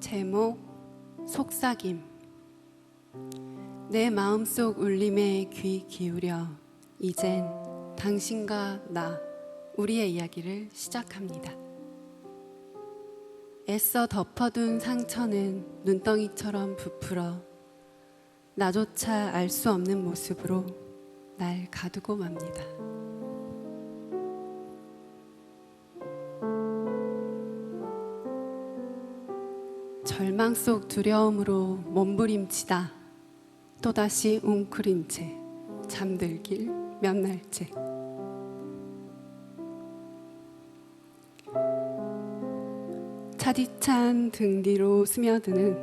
제목 속삭임 내 마음속 울림에 귀 기울여 이젠 당신과 나 우리의 이야기를 시작합니다. 애써 덮어둔 상처는 눈덩이처럼 부풀어 나조차 알 수 없는 모습으로 날 가두고 맙니다. 절망 속 두려움으로 몸부림치다. 또다시 웅크린 채 잠들길 몇 날째 차디찬 등 뒤로 스며드는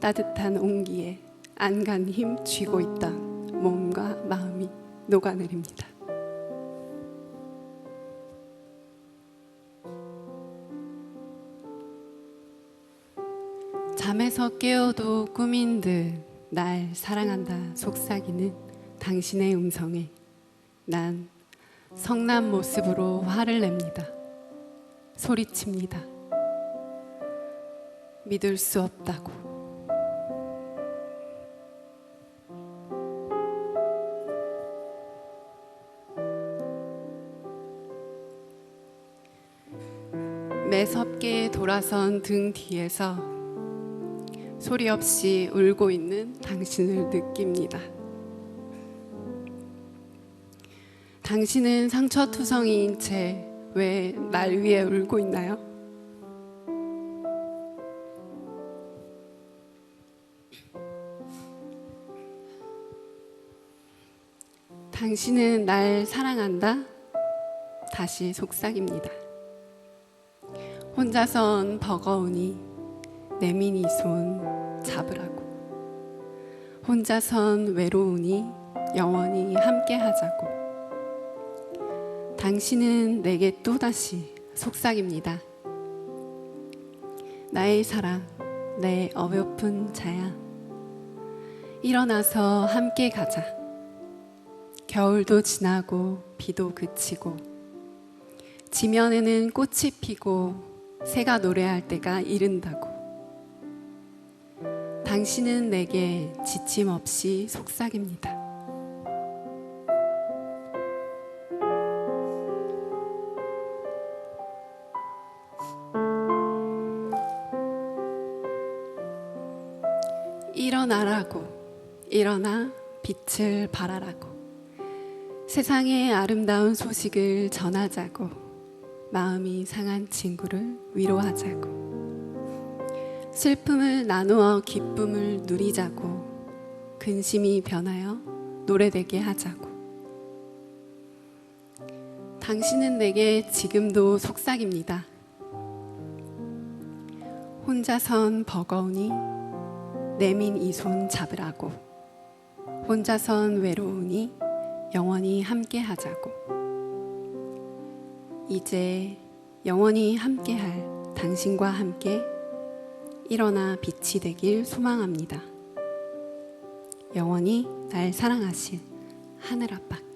따뜻한 온기에 안간 힘 쥐고 있던 몸과 마음이 녹아내립니다. 잠에서 깨어도 꿈인 듯 날 사랑한다 속삭이는 당신의 음성에 난 성난 모습으로 화를 냅니다. 소리칩니다. 믿을 수 없다고. 매섭게 돌아선 등 뒤에서 소리 없이 울고 있는 당신을 느낍니다. 당신은 상처투성이인 채 왜 날 위해 울고 있나요? 당신은 날 사랑한다? 다시 속삭입니다. 혼자선 버거우니 내민이 손 잡으라고. 혼자선 외로우니 영원히 함께 하자고. 당신은 내게 또다시 속삭입니다. 나의 사랑, 내 어여쁜 자야. 일어나서 함께 가자. 겨울도 지나고 비도 그치고 지면에는 꽃이 피고 새가 노래할 때가 이른다고. 당신은 내게 지침 없이 속삭입니다. 일어나라고, 일어나 빛을 발하라고, 세상의 아름다운 소식을 전하자고, 마음이 상한 친구를 위로하자고, 슬픔을 나누어 기쁨을 누리자고, 근심이 변하여 노래되게 하자고. 당신은 내게 지금도 속삭입니다. 혼자선 버거우니 내민 이 손 잡으라고. 혼자선 외로우니 영원히 함께 하자고. 이제 영원히 함께 할 당신과 함께 일어나 빛이 되길 소망합니다. 영원히 날 사랑하실 하늘 아빠.